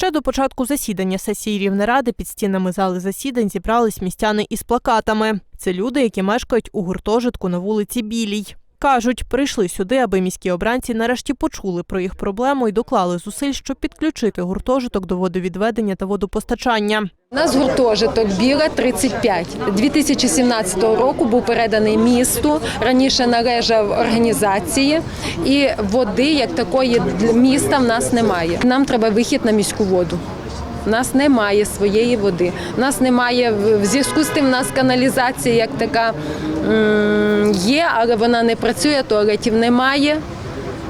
Ще до початку засідання сесії Рівнеради під стінами зали засідань зібрались містяни із плакатами. Це люди, які мешкають у гуртожитку на вулиці Білій. Кажуть, прийшли сюди, аби міські обранці нарешті почули про їх проблему і доклали зусиль, щоб підключити гуртожиток до водовідведення та водопостачання. У нас гуртожиток Біла 35. 2017 року був переданий місту. Раніше належав організації, і води як такої міста в нас немає. Нам треба вихід на міську воду. У нас немає своєї води. У нас немає в зв'язку з тим. У нас каналізація як така є, але вона не працює, туалетів немає.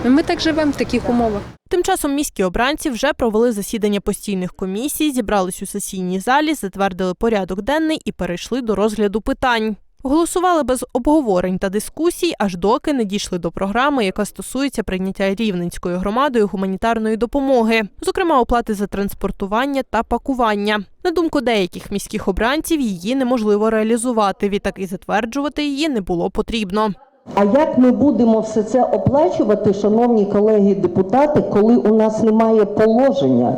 Ми так живемо в таких умовах. Тим часом міські обранці вже провели засідання постійних комісій, зібрались у сесійній залі, затвердили порядок денний і перейшли до розгляду питань. Голосували без обговорень та дискусій, аж доки не дійшли до програми, яка стосується прийняття рівненською громадою гуманітарної допомоги, зокрема оплати за транспортування та пакування. На думку деяких міських обранців, її неможливо реалізувати. Відтак і затверджувати її не було потрібно. А як ми будемо все це оплачувати, шановні колеги депутати, коли у нас немає положення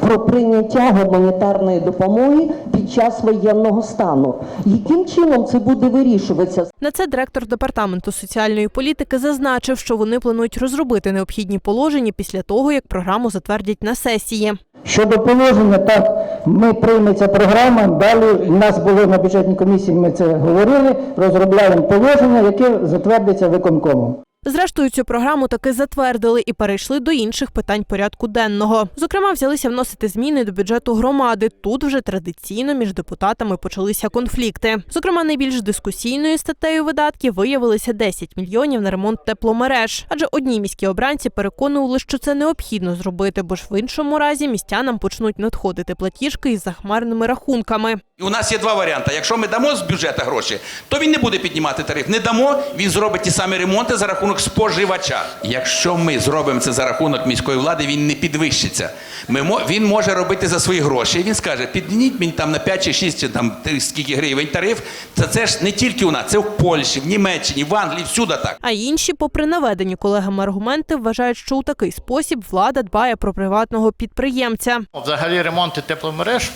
про прийняття гуманітарної допомоги під час воєнного стану? Яким чином це буде вирішуватися? На це директор департаменту соціальної політики зазначив, що вони планують розробити необхідні положення після того, як програму затвердять на сесії. Щодо положення, так ми прийметься програма. Далі у нас було на бюджетній комісії. Ми це говорили. Розробляємо положення, яке затвердиться виконкомом. Зрештою, цю програму таки затвердили і перейшли до інших питань порядку денного. Зокрема, взялися вносити зміни до бюджету громади. Тут вже традиційно між депутатами почалися конфлікти. Зокрема, найбільш дискусійною статтею видатків виявилися 10 мільйонів на ремонт тепломереж. Адже одні міські обранці переконували, що це необхідно зробити, бо ж в іншому разі містянам почнуть надходити платіжки із захмарними рахунками. І у нас є два варіанти. Якщо ми дамо з бюджету гроші, то він не буде піднімати тариф. Не дамо, він зробить ті самі ремонти за рахунок споживача. Якщо ми зробимо це за рахунок міської влади, він не підвищиться. Ми, він може робити за свої гроші. Він скаже, підніміть мені там на 5 чи 6 чи там скільки гривень тариф. Це, це ж не тільки у нас, це в Польщі, в Німеччині, в Англії, всюди так. А інші, попри наведені колегами аргументи, вважають, що у такий спосіб влада дбає про приватного підприємця. Взагалі ремонти тепломереж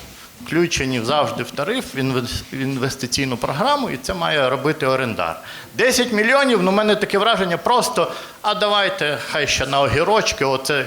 включені завжди в тариф, в інвес- інвестиційну програму, і це має робити орендар. 10 мільйонів, ну, в мене таке враження, просто, а давайте хай ще на огірочки, оце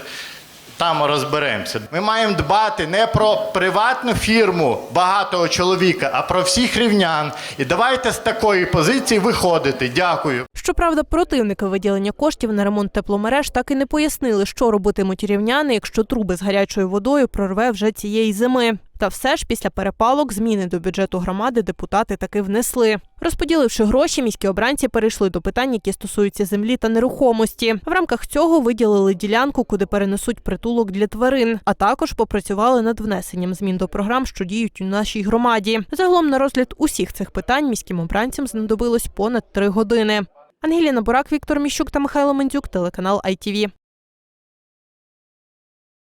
там розберемося. Ми маємо дбати не про приватну фірму багатого чоловіка, а про всіх рівнян. І давайте з такої позиції виходити. Дякую. Щоправда, противники виділення коштів на ремонт тепломереж так і не пояснили, що робитимуть рівняни, якщо труби з гарячою водою прорве вже цієї зими. Та все ж після перепалок зміни до бюджету громади депутати таки внесли. Розподіливши гроші, міські обранці перейшли до питань, які стосуються землі та нерухомості. В рамках цього виділили ділянку, куди перенесуть притулок для тварин, а також попрацювали над внесенням змін до програм, що діють у нашій громаді. Загалом на розгляд усіх цих питань міським обранцям знадобилось понад три години. Ангеліна Бурак, Віктор Міщук та Михайло Мендзюк, телеканал ITV.